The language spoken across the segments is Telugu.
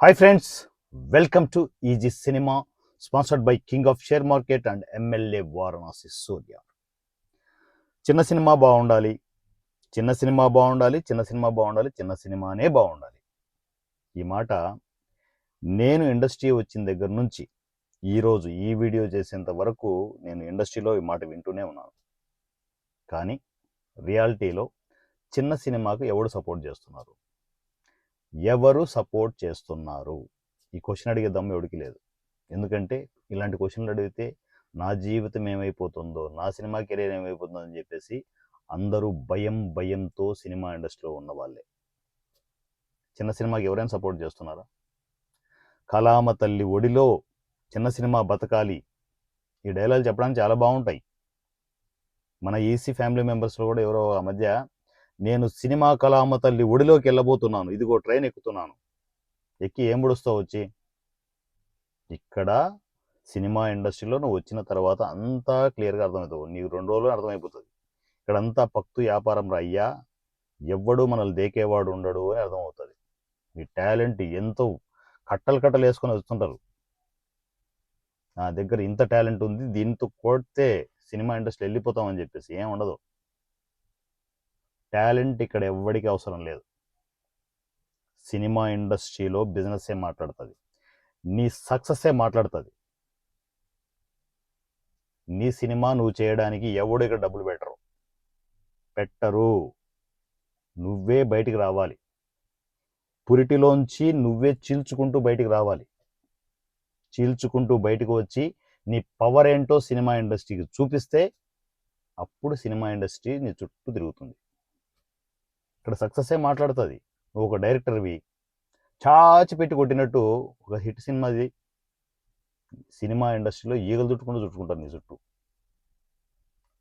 Hi friends welcome to easy cinema sponsored by king of share market and MLA Varanasi Surya చిన్న సినిమా బాగుండాలి చిన్న సినిమా బాగుండాలి చిన్న సినిమా బాగుండాలి చిన్న సినిమానే బాగుండాలి. ఈ మాట నేను ఇండస్ట్రీ వచ్చిన దగ్గర నుంచి ఈరోజు ఈ వీడియో చేసేంత వరకు నేను ఇండస్ట్రీలో ఈ మాట వింటూనే ఉన్నాను. కానీ రియాలిటీలో చిన్న సినిమాకు ఎవడు సపోర్ట్ చేస్తున్నారు? ఎవరు సపోర్ట్ చేస్తున్నారు? ఈ క్వశ్చన్ అడిగే దమ్ము ఎవడికి లేదు. ఎందుకంటే ఇలాంటి క్వశ్చన్లు అడిగితే నా జీవితం ఏమైపోతుందో నా సినిమా కెరీర్ ఏమైపోతుందో అని చెప్పేసి అందరూ భయం భయంతో సినిమా ఇండస్ట్రీలో ఉన్న వాళ్ళే చిన్న సినిమాకి ఎవరైనా సపోర్ట్ చేస్తున్నారా? కళామ తల్లి ఒడిలో చిన్న సినిమా బతకాలి. ఈ డైలాగ్ చెప్పడానికి చాలా బాగుంటాయి. మన ఈసీ ఫ్యామిలీ మెంబర్స్లో కూడా ఎవరో ఆ మధ్య నేను సినిమా కళామ తల్లి ఒడిలోకి వెళ్ళబోతున్నాను. ఇదిగో ట్రైన్ ఎక్కుతున్నాను. ఎక్కి ఏం పొడుస్తావు వచ్చి? ఇక్కడ సినిమా ఇండస్ట్రీలో నువ్వు వచ్చిన తర్వాత అంతా క్లియర్గా అర్థమవుతావు నీకు రెండు రోజులు అర్థమైపోతుంది. ఇక్కడంతా పక్తు వ్యాపారం రా అయ్యా. ఎవ్వడు మనల్ని దేకేవాడు ఉండడు అని అర్థమవుతుంది. నీ టాలెంట్ ఎంతో కట్టలు కట్టలు వేసుకొని వస్తుంటారు. నా దగ్గర ఇంత టాలెంట్ ఉంది. దీంతో కొడితే సినిమా ఇండస్ట్రీ వెళ్ళిపోతామని చెప్పేసి ఏం ఉండదు. టాలెంట్ ఇక్కడ ఎవ్వడికి అవసరం లేదు. సినిమా ఇండస్ట్రీలో బిజినెస్సే మాట్లాడుతుంది? నీ సక్సెస్సే మాట్లాడుతుంది? నీ సినిమా నువ్వు చేయడానికి ఎవడు ఇక్కడ డబ్బులు పెట్టరు? పెట్టరు. నువ్వే బయటికి రావాలి. పురిటిలోంచి నువ్వే చీల్చుకుంటూ బయటికి రావాలి. చీల్చుకుంటూ బయటకు వచ్చి నీ పవర్ ఏంటో సినిమా ఇండస్ట్రీకి చూపిస్తే అప్పుడు సినిమా ఇండస్ట్రీ నీ చుట్టూ తిరుగుతుంది. ఇక్కడ సక్సెస్సే మాట్లాడుతుంది. నువ్వు ఒక డైరెక్టర్వి చాచి పెట్టి కొట్టినట్టు ఒక హిట్ సినిమాది సినిమా ఇండస్ట్రీలో ఈగలు చుట్టుకుంటూ చుట్టుకుంటారు నీ చుట్టూ.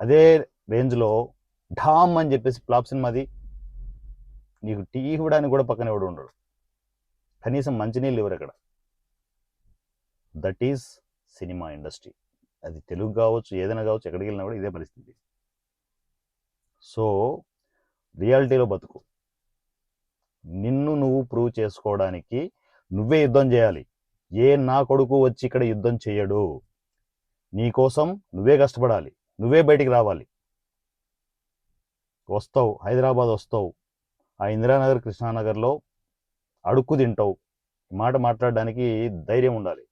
అదే రేంజ్లో ఢామ్ అని చెప్పేసి ఫ్లాప్ సినిమాది నీకు టీ ఇవ్వడానికి కూడా పక్కన ఎవడు ఉండడు. కనీసం మంచినీళ్ళు ఇవ్వరు అక్కడ. That is cinema industry. అది తెలుగు కావచ్చు ఏదైనా కావచ్చు ఎక్కడికి వెళ్ళినా కూడా ఇదే పరిస్థితి. సో రియాలిటీలో బతుకు. నిన్ను నువ్వు ప్రూవ్ చేసుకోవడానికి నువ్వే యుద్ధం చేయాలి. ఏ నా కొడుకు వచ్చి ఇక్కడ యుద్ధం చేయడు? నీకోసం నువ్వే కష్టపడాలి. నువ్వే బయటికి రావాలి. వస్తావు. హైదరాబాద్ వస్తావు. ఆ ఇందిరానగర్ కృష్ణానగర్లో అడుక్కు తింటావు. మాట మాట్లాడడానికి ధైర్యం ఉండాలి.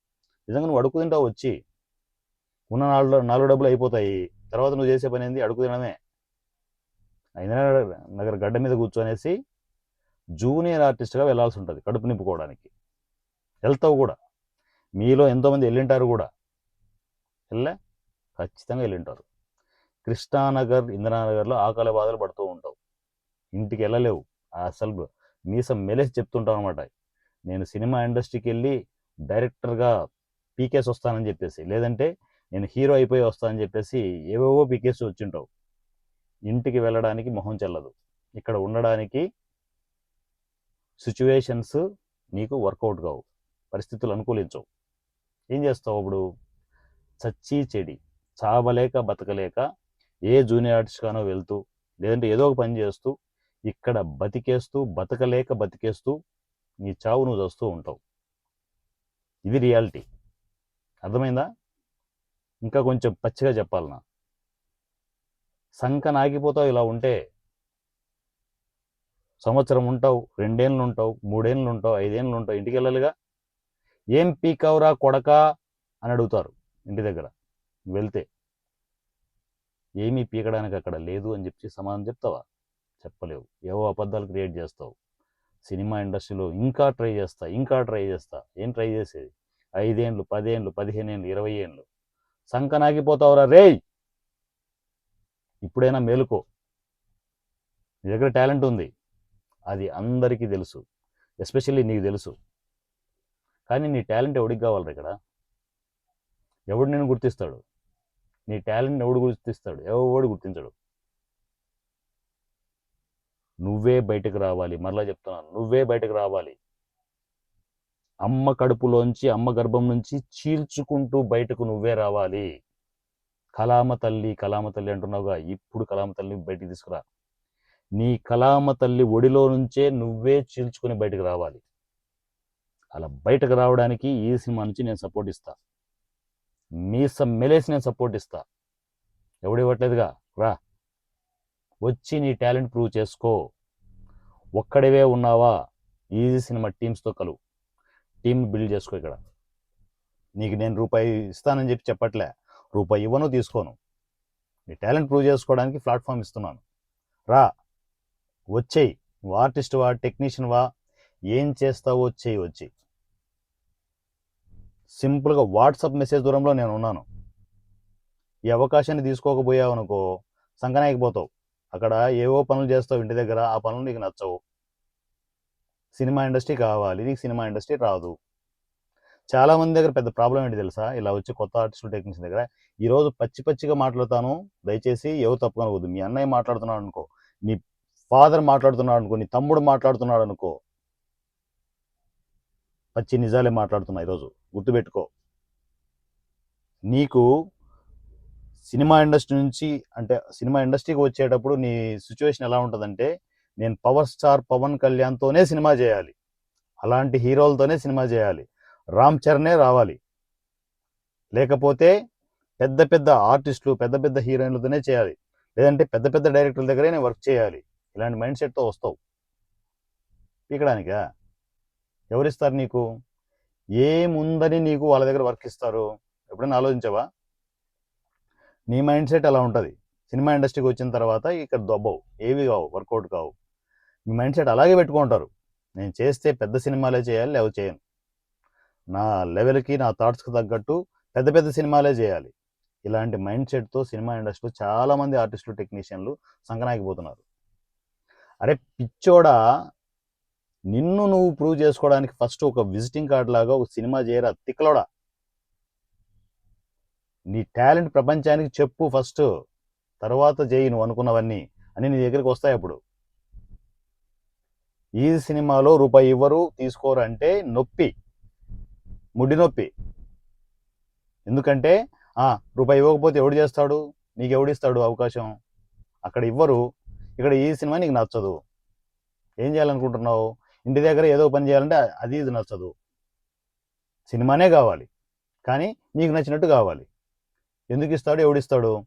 నిజంగా నువ్వు అడుక్కు తింటావు వచ్చి. ఉన్న నాలుగు నాలుగు డబ్బులు అయిపోతాయి. తర్వాత నువ్వు చేసే పని ఏంది? అడుగు తినడమే. ఇందిరానగర్ నగర్ గడ్డ మీద కూర్చొనేసి జూనియర్ ఆర్టిస్ట్గా వెళ్ళాల్సి ఉంటుంది కడుపు నింపుకోవడానికి. వెళ్తావు కూడా. మీలో ఎంతోమంది వెళ్ళింటారు కూడా. వెళ్ళే? ఖచ్చితంగా వెళ్ళింటారు కృష్ణానగర్ ఇందిరానగర్లో ఆకలి బాధలు పడుతూ ఉంటావు. ఇంటికి వెళ్ళలేవు. అసలు మీసం మెలేసి చెప్తుంటావు అనమాట నేను సినిమా ఇండస్ట్రీకి వెళ్ళి డైరెక్టర్గా పీకేస్ వస్తానని చెప్పేసి. లేదంటే నేను హీరో అయిపోయి వస్తానని చెప్పేసి ఏవేవో పీకేస్ వచ్చింటావు. ఇంటికి వెళ్ళడానికి మొహం చెల్లదు. ఇక్కడ ఉండడానికి సిచ్యువేషన్స్ నీకు వర్కౌట్ కావు. పరిస్థితులు అనుకూలించవు. ఏం చేస్తావు అప్పుడు చచ్చి చెడి. చావలేక బతకలేక ఏ జూనియర్ ఆర్టిస్ట్గానో వెళ్తూ లేదంటే ఏదో ఒక పని చేస్తూ ఇక్కడ బతికేస్తూ బతకలేక బతికేస్తూ నీ చావు నువ్వు వస్తూ ఉంటావు. ఇది రియాలిటీ అర్థమైందా? ఇంకా కొంచెం పచ్చిగా చెప్పాలనా? సంక నాగిపోతావు ఇలా ఉంటే. సంవత్సరం ఉంటావు రెండేళ్ళు ఉంటావు మూడేళ్ళు ఉంటావు ఐదేళ్ళు ఉంటావు ఇంటికి వెళ్ళాలిగా ఏం పీకవురా కొడకా అని అడుగుతారు ఇంటి దగ్గర. వెళ్తే ఏమీ పీకడానికి అక్కడ లేదు అని చెప్పి సమాధానం చెప్తావా? చెప్పలేవు. ఏవో అబద్ధాలు క్రియేట్ చేస్తావు. సినిమా ఇండస్ట్రీలో ఇంకా ట్రై చేస్తా ఇంకా ట్రై చేస్తా. ఏం ట్రై చేసేది? ఐదేండ్లు పదేండ్లు పదిహేను ఏళ్ళు ఇరవై ఏండ్లు సంక నాగిపోతావురా రేయ్! ఇప్పుడైనా మేలుకో. నీ దగ్గర టాలెంట్ ఉంది. అది అందరికీ తెలుసు. ఎస్పెషల్లీ నీకు తెలుసు. కానీ నీ టాలెంట్ ఎవడికి కావాలి ఇక్కడ? ఎవడు నేను గుర్తిస్తాడు? నీ టాలెంట్ ఎవడు గుర్తిస్తాడు? ఎవడు గుర్తించడు? నువ్వే బయటకు రావాలి. మరలా చెప్తున్నాను నువ్వే బయటకు రావాలి. అమ్మ కడుపులోంచి అమ్మ గర్భం నుంచి చీల్చుకుంటూ బయటకు నువ్వే రావాలి. కలామ తల్లి కలామ తల్లి అంటున్నావుగా ఇప్పుడు కలామ తల్లి బయటికి తీసుకురా. నీ కలామ తల్లి ఒడిలో నుంచే నువ్వే చీల్చుకొని బయటకు రావాలి. అలా బయటకు రావడానికి ఈ సినిమా నుంచి నేను సపోర్ట్ ఇస్తా. మీస మెలేసి నేను సపోర్ట్ ఇస్తా. ఎవడు ఇవ్వట్లేదుగా? రా. వచ్చి నీ టాలెంట్ ప్రూవ్ చేసుకో. ఒక్కడివే ఉన్నావా? ఈజీ సినిమా టీమ్స్తో కలువు టీం బిల్డ్ చేసుకో ఇక్కడ. నీకు నేను రూపాయి ఇస్తానని చెప్పి చెప్పట్లే. రూపాయి ఇవ్వను తీసుకోను. నీ టాలెంట్ ప్రూవ్ చేసుకోవడానికి ప్లాట్ఫామ్ ఇస్తున్నాను. రా వచ్చేయి. నువ్వు ఆర్టిస్ట్ వా టెక్నీషియన్ వా ఏం చేస్తావో వచ్చేయి వచ్చేయి. సింపుల్గా వాట్సాప్ మెసేజ్ దూరంలో నేను ఉన్నాను. ఈ అవకాశాన్ని తీసుకోకపోయావు అనుకో సంకనాయకి పోతావు. అక్కడ ఏవో పనులు చేస్తావు ఇంటి దగ్గర ఆ పనులు నీకు నచ్చవు. సినిమా ఇండస్ట్రీ కావాలి నీకు సినిమా ఇండస్ట్రీ రాదు. చాలా మంది దగ్గర పెద్ద ప్రాబ్లం ఏంటి తెలుసా? ఇలా వచ్చి కొత్త ఆర్టిస్టులు టెక్నీషియన్ దగ్గర ఈ రోజు పచ్చి పచ్చిగా మాట్లాడతాను దయచేసి ఎవరు తప్పు వద్దు మీ అన్నయ్య మాట్లాడుతున్నాడు అనుకో నీ ఫాదర్ మాట్లాడుతున్నాడు అనుకో నీ తమ్ముడు మాట్లాడుతున్నాడు అనుకో పచ్చి నిజాలే మాట్లాడుతున్నా ఈరోజు. గుర్తుపెట్టుకో. నీకు సినిమా ఇండస్ట్రీ నుంచి అంటే సినిమా ఇండస్ట్రీకి వచ్చేటప్పుడు నీ సిచ్యువేషన్ ఎలా ఉంటుందంటే నేను పవర్ స్టార్ పవన్ కళ్యాణ్తోనే సినిమా చేయాలి. అలాంటి హీరోలతోనే సినిమా చేయాలి. రామ్ చరణే రావాలి. లేకపోతే పెద్ద పెద్ద ఆర్టిస్టులు పెద్ద పెద్ద హీరోయిన్లతోనే చేయాలి. లేదంటే పెద్ద పెద్ద డైరెక్టర్ల దగ్గరే నేను వర్క్ చేయాలి. ఇలాంటి మైండ్ సెట్తో వస్తావు. పీకడానికా? ఎవరిస్తారు నీకు? ఏముందని నీకు వాళ్ళ దగ్గర వర్క్ ఇస్తారు? ఎప్పుడైనా ఆలోచించావా? నీ మైండ్ సెట్ అలా ఉంటుంది. సినిమా ఇండస్ట్రీకి వచ్చిన తర్వాత ఇక్కడ దొబ్బవు. ఏవి కావు వర్కౌట్ కావు. మీ మైండ్ సెట్ అలాగే పెట్టుకుంటారు. నేను చేస్తే పెద్ద సినిమాలే చేయాలి లేవు చేయను. నా లెవెల్కి నా థాట్స్కి తగ్గట్టు పెద్ద పెద్ద సినిమాలే చేయాలి. ఇలాంటి మైండ్ సెట్తో సినిమా ఇండస్ట్రీలో చాలామంది ఆర్టిస్టులు టెక్నీషియన్లు సంకనాగిపోతున్నారు అరే పిచ్చోడా నిన్ను నువ్వు ప్రూవ్ చేసుకోవడానికి ఫస్ట్ ఒక విజిటింగ్ కార్డ్ లాగా ఒక సినిమా చేయరా తిక్కలోడా? నీ టాలెంట్ ప్రపంచానికి చెప్పు ఫస్ట్ తర్వాత చేయి నువ్వు అనుకున్నవన్నీ అని నీ దగ్గరికి వస్తాయి అప్పుడు. ఈ సినిమాలో రూపాయి ఇవ్వరు తీసుకోరు అంటే నొప్పి. ముడ్డి నొప్పి. ఎందుకంటే ఆ రూపాయి ఇవ్వకపోతే ఎవడు చేస్తాడు? నీకు ఎవడిస్తాడు అవకాశం? అక్కడ ఇవ్వరు. ఇక్కడ ఈ సినిమా నీకు నచ్చదు. ఏం చేయాలనుకుంటున్నావు? ఇంటి దగ్గర ఏదో పని చేయాలంటే అది ఇది నచ్చదు. సినిమానే కావాలి. కానీ నీకు నచ్చినట్టు కావాలి. ఎందుకు ఇస్తాడు? ఎవడిస్తాడు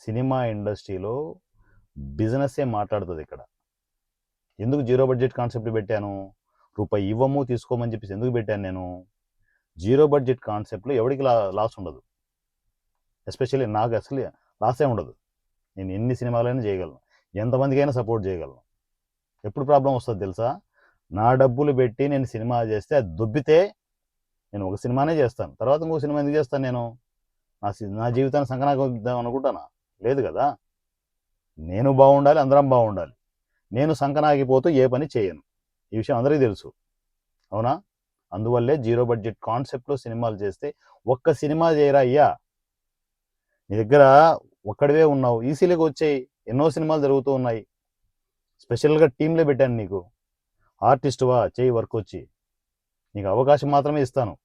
సినిమా ఇండస్ట్రీలో బిజినెస్సే మాట్లాడుతుంది ఇక్కడ. ఎందుకు జీరో బడ్జెట్ కాన్సెప్ట్ పెట్టాను? రూపాయి ఇవ్వము తీసుకోమని చెప్పేసి ఎందుకు పెట్టాను నేను? జీరో బడ్జెట్ కాన్సెప్ట్లో ఎవరికి లా లాస్ ఉండదు. ఎస్పెషల్లీ నాకు అసలు లాసే ఉండదు. నేను ఎన్ని సినిమాలైనా చేయగలను. ఎంతమందికైనా సపోర్ట్ చేయగలను. ఎప్పుడు ప్రాబ్లం వస్తుంది తెలుసా? నా డబ్బులు పెట్టి నేను సినిమా చేస్తే అది దొబ్బితే నేను ఒక సినిమానే చేస్తాను. తర్వాత ఇంకో సినిమా ఎందుకు చేస్తాను నేను? నా నా జీవితాన్ని సంకనాకొద్దాం అనుకుంటానా? లేదు కదా? నేను బాగుండాలి అందరం బాగుండాలి. నేను సంకనాగిపోతూ ఏ పని చేయను. ఈ విషయం అందరికీ తెలుసు. అవునా? అందువల్లే జీరో బడ్జెట్ కాన్సెప్ట్లో సినిమాలు చేస్తే ఒక్క సినిమా చేయరా అయ్యా? నీ దగ్గర ఒక్కడివే ఉన్నావు. ఈసీలోకి వచ్చాయి. ఎన్నో సినిమాలు జరుగుతూ ఉన్నాయి. స్పెషల్గా టీంలో పెట్టాను నీకు. ఆర్టిస్టువా? చేయి వర్క్ వచ్చి నీకు అవకాశం మాత్రమే ఇస్తాను.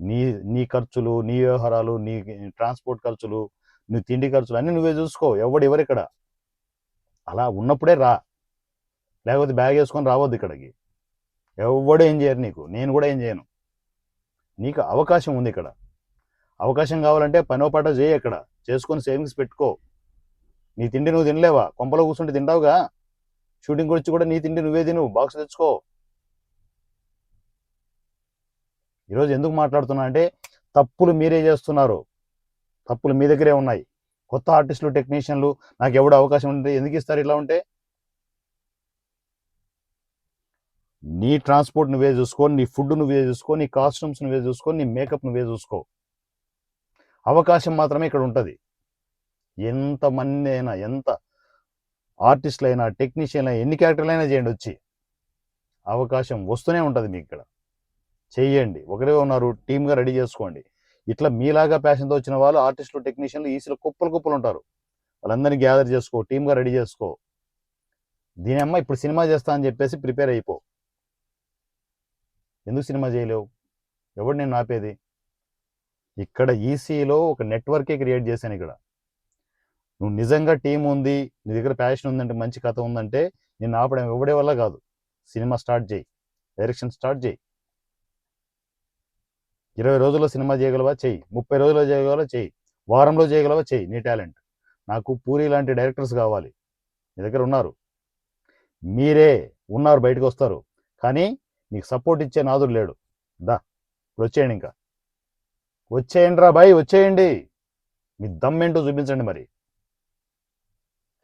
నీ నీ ఖర్చులు నీ వ్యవహారాలు నీ ట్రాన్స్పోర్ట్ ఖర్చులు నీ తిండి ఖర్చులు అన్నీ నువ్వే చూసుకో. ఎవడు ఎవరు ఇక్కడ అలా ఉన్నప్పుడే రా. లేకపోతే బ్యాగ్ వేసుకొని రావద్దు ఇక్కడికి. ఎవడు ఏం చేయరు నీకు. నేను కూడా ఏం చేయను. నీకు అవకాశం ఉంది ఇక్కడ. అవకాశం కావాలంటే పనో పాట చేయి ఇక్కడ చేసుకొని సేవింగ్స్ పెట్టుకో. నీ తిండి నువ్వు తినలేవా? కొంపలో కూర్చుంటే తింటావుగా? షూటింగ్ గురించి కూడా నీ తిండి నువ్వే తిను. బాక్స్ తెచ్చుకో. ఈరోజు ఎందుకు మాట్లాడుతున్నా అంటే తప్పులు మీరే చేస్తున్నారు. తప్పులు మీ దగ్గరే ఉన్నాయి. కొత్త ఆర్టిస్టులు టెక్నీషియన్లు నాకు ఎవడు అవకాశం ఉంటే ఎందుకు ఇస్తారు? ఇలా ఉంటే నీ ట్రాన్స్పోర్ట్ నువ్వే చూసుకో నీ ఫుడ్ నువ్వే చూసుకో నీ కాస్ట్యూమ్స్ నువ్వే చూసుకో నీ మేకప్ నువ్వే చూసుకో. అవకాశం మాత్రమే ఇక్కడ ఉంటుంది. ఎంతమంది అయినా ఎంత ఆర్టిస్టులు అయినా టెక్నీషియన్లు అయినా ఎన్ని క్యారెక్టర్లు అయినా చేయండి వచ్చి. అవకాశం వస్తూనే ఉంటుంది మీకు ఇక్కడ చెయ్యండి ఒకరే ఉన్నారు టీమ్గా రెడీ చేసుకోండి. ఇట్లా మీలాగా ప్యాషన్తో వచ్చిన వాళ్ళు ఆర్టిస్టులు టెక్నీషియన్లు ఈసీలో కుప్పలు కుప్పలు ఉంటారు. వాళ్ళందరినీ గ్యాదర్ చేసుకో టీమ్గా రెడీ చేసుకో. దీని అమ్మ ఇప్పుడు సినిమా చేస్తా అని చెప్పేసి ప్రిపేర్ అయిపో. ఎందుకు సినిమా చేయలేవు? ఎవడు నేను ఆపేది? ఇక్కడ ఈసీలో ఒక నెట్వర్కే క్రియేట్ చేశాను ఇక్కడ. నువ్వు నిజంగా టీం ఉంది నీ దగ్గర ప్యాషన్ ఉందంటే మంచి కథ ఉందంటే నేను ఆపడం ఎవడే వల్ల కాదు. సినిమా స్టార్ట్ చేయి. డైరెక్షన్ స్టార్ట్ చేయి. ఇరవై రోజుల్లో సినిమా చేయగలవా? చెయ్యి ముప్పై రోజుల్లో చేయగలవా? చెయ్యి వారంలో చేయగలవా? చెయ్యి నీ టాలెంట్. నాకు పూరి లాంటి డైరెక్టర్స్ కావాలి. మీ దగ్గర ఉన్నారు. మీరే ఉన్నారు బయటకు వస్తారు. కానీ నీకు సపోర్ట్ ఇచ్చే నాదుడు లేడు. దా ఇప్పుడు వచ్చేయండి ఇంకా. వచ్చేయండి రా బాయ్ వచ్చేయండి. మీ దమ్మేంటో చూపించండి మరి.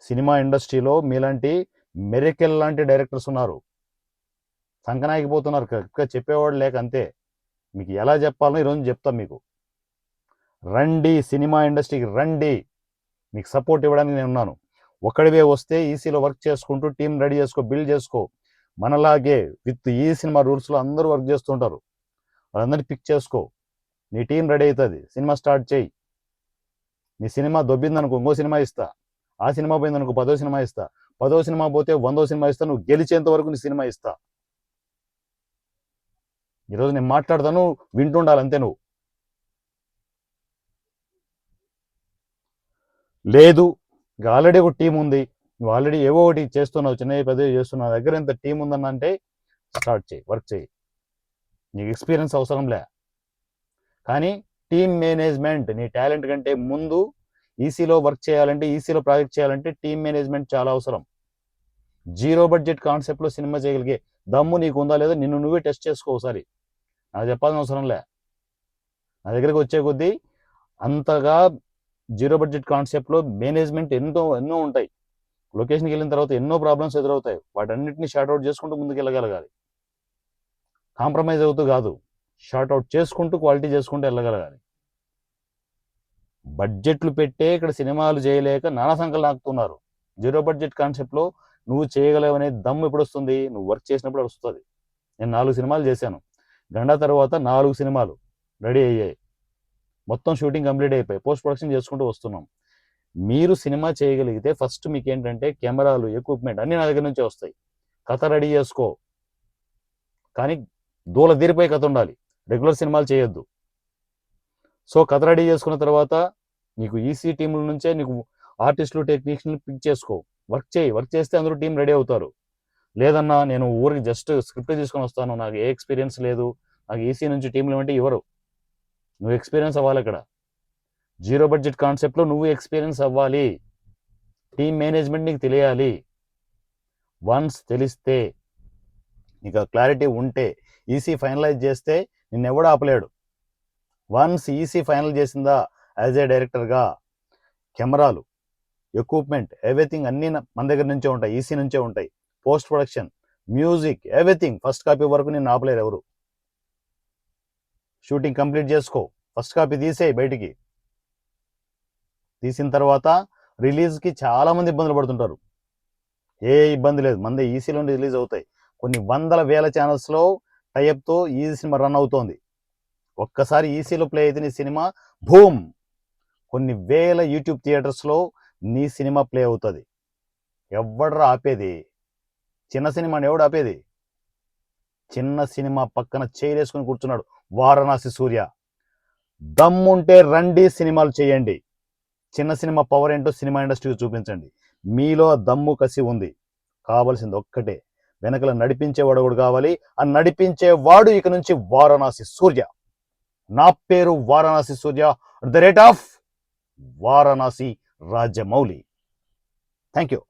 సినిమా ఇండస్ట్రీలో మీలాంటి మెరికెల్ లాంటి డైరెక్టర్స్ ఉన్నారు. సంకనాగిపోతున్నారు కరెక్ట్గా చెప్పేవాడు లేక అంతే. మీకు ఎలా చెప్పాలో ఈరోజు చెప్తాం మీకు. రండి సినిమా ఇండస్ట్రీకి రండి. మీకు సపోర్ట్ ఇవ్వడానికి నేను ఉన్నాను. ఒకడివే వస్తే ఈసీలో వర్క్ చేసుకుంటూ టీం రెడీ చేసుకో బిల్డ్ చేసుకో. మనలాగే విత్ ఈ సినిమా రూల్స్లో అందరూ వర్క్ చేస్తుంటారు. వాళ్ళందరినీ పిక్ చేసుకో. నీ టీం రెడీ అవుతుంది సినిమా స్టార్ట్ చేయి. నీ సినిమా దొబ్బిందనుకో ఇంకో సినిమా ఇస్తా. ఆ సినిమా పోయిందనుకో పదో సినిమా ఇస్తా. పదో సినిమా పోతే వందో సినిమా ఇస్తా. నువ్వు గెలిచేంత వరకు నీ సినిమా ఇస్తా. ఈరోజు నేను మాట్లాడతాను వింటుండాలి అంతే నువ్వు. లేదు ఇక ఆల్రెడీ ఒక టీం ఉంది. నువ్వు ఆల్రెడీ ఏవో ఒకటి చేస్తున్నావు చిన్న పెద్దవి చేస్తున్నావు దగ్గర ఎంత టీం ఉందన్న స్టార్ట్ చేయి వర్క్ చేయి. నీకు ఎక్స్పీరియన్స్ అవసరం లే. కానీ టీమ్ మేనేజ్మెంట్ నీ టాలెంట్ కంటే ముందు ఈసీలో వర్క్ చేయాలంటే ఈసీలో ప్రాజెక్ట్ చేయాలంటే టీమ్ మేనేజ్మెంట్ చాలా అవసరం. జీరో బడ్జెట్ కాన్సెప్ట్లో సినిమా చేయగలిగే దమ్ము నీకు ఉందా లేదా నిన్ను నువ్వే టెస్ట్ చేసుకో ఒకసారి. నాకు చెప్పాల్సిన అవసరం లే. నా దగ్గరికి వచ్చే కొద్దీ అంతగా జీరో బడ్జెట్ కాన్సెప్ట్లో మేనేజ్మెంట్ ఎన్నో ఎన్నో ఉంటాయి. లొకేషన్కి వెళ్ళిన తర్వాత ఎన్నో ప్రాబ్లమ్స్ ఎదురవుతాయి. వాటన్నిటిని షార్ట్ అవుట్ చేసుకుంటూ ముందుకు వెళ్ళగలగాలి. కాంప్రమైజ్ అవుతూ కాదు. షార్ట్ అవుట్ చేసుకుంటూ క్వాలిటీ చేసుకుంటూ వెళ్ళగలగాలి. బడ్జెట్లు పెట్టే ఇక్కడ సినిమాలు చేయలేక నానా సంఖ్యలు నాకుతున్నారు. జీరో బడ్జెట్ కాన్సెప్ట్లో నువ్వు చేయగలవనే దమ్ ఎప్పుడు వస్తుంది నువ్వు వర్క్ చేసినప్పుడు వస్తుంది నేను నాలుగు సినిమాలు చేశాను. గండ తర్వాత నాలుగు సినిమాలు రెడీ అయ్యాయి. మొత్తం షూటింగ్ కంప్లీట్ అయిపోయి పోస్ట్ ప్రొడక్షన్ చేసుకుంటూ వస్తున్నాం. మీరు సినిమా చేయగలిగితే ఫస్ట్ మీకు ఏంటంటే కెమెరాలు ఎక్విప్మెంట్ అన్ని నా దగ్గర నుంచే వస్తాయి. కథ రెడీ చేసుకో. కానీ దూల తీరిపోయి కథ ఉండాలి. రెగ్యులర్ సినిమాలు చేయొద్దు. సో కథ రెడీ చేసుకున్న తర్వాత నీకు ఈసీ టీముల నుంచే నీకు ఆర్టిస్టులు టెక్నీషియన్లు పిక్ చేసుకో. వర్క్ చేయి. వర్క్ చేస్తే అందరూ టీం రెడీ అవుతారు. లేదన్నా నేను ఊరికి జస్ట్ స్క్రిప్ట్ తీసుకొని వస్తాను. నాకు ఏ ఎక్స్పీరియన్స్ లేదు. నాకు ఈసీ నుంచి టీంలు ఏమంటే ఇవ్వరు నువ్వు ఎక్స్పీరియన్స్ అవ్వాలి ఇక్కడ జీరో బడ్జెట్ కాన్సెప్ట్లో నువ్వు ఎక్స్పీరియన్స్ అవ్వాలి. టీమ్ మేనేజ్మెంట్ నీకు తెలియాలి. వన్స్ తెలిస్తే నీకు క్లారిటీ ఉంటే ఈసీ ఫైనలైజ్ చేస్తే నిన్నెవడు ఆపలేడు. వన్స్ ఈసీ ఫైనల్ చేసిందా యాజ్ ఏ డైరెక్టర్గా? కెమెరాలు ఎక్విప్మెంట్ ఎవ్రీథింగ్ అన్నీ మన దగ్గర నుంచే ఉంటాయి ఈసీ నుంచే ఉంటాయి. Post production music everything. First copy వరకు నేను ఆపలేరు ఎవరు. షూటింగ్ కంప్లీట్ చేసుకో. ఫస్ట్ కాపీ తీసేయి బయటికి. తీసిన తర్వాత రిలీజ్కి చాలామంది ఇబ్బందులు పడుతుంటారు. ఏ ఇబ్బంది లేదు. మంది ఈసీలో రిలీజ్ అవుతాయి. కొన్ని వందల వేల ఛానల్స్లో టైప్తో ఈ సినిమా రన్ అవుతోంది. ఒక్కసారి ఈసీలో ప్లే అయితే నీ సినిమా భూమ్ కొన్ని వేల యూట్యూబ్ థియేటర్స్లో నీ సినిమా ప్లే అవుతుంది. ఎవడరా ఆపేది? చిన్న సినిమాని ఎవడు ఆపేది? చిన్న సినిమా పక్కన వేసుకుని కూర్చున్నాడు వారణాసి సూర్య. దమ్ముంటే రండి సినిమాలు చేయండి. చిన్న సినిమా పవర్ ఏంటో సినిమా ఇండస్ట్రీకి చూపించండి. మీలో దమ్ము కసి ఉంది. కావలసింది ఒక్కటే. వెనకల నడిపించేవాడు కూడా కావాలి. ఆ నడిపించేవాడు ఇక నుంచి వారణాసి సూర్య. నా పేరు Varanasi Surya. The rate of Varanasi Rajamouli. Thank you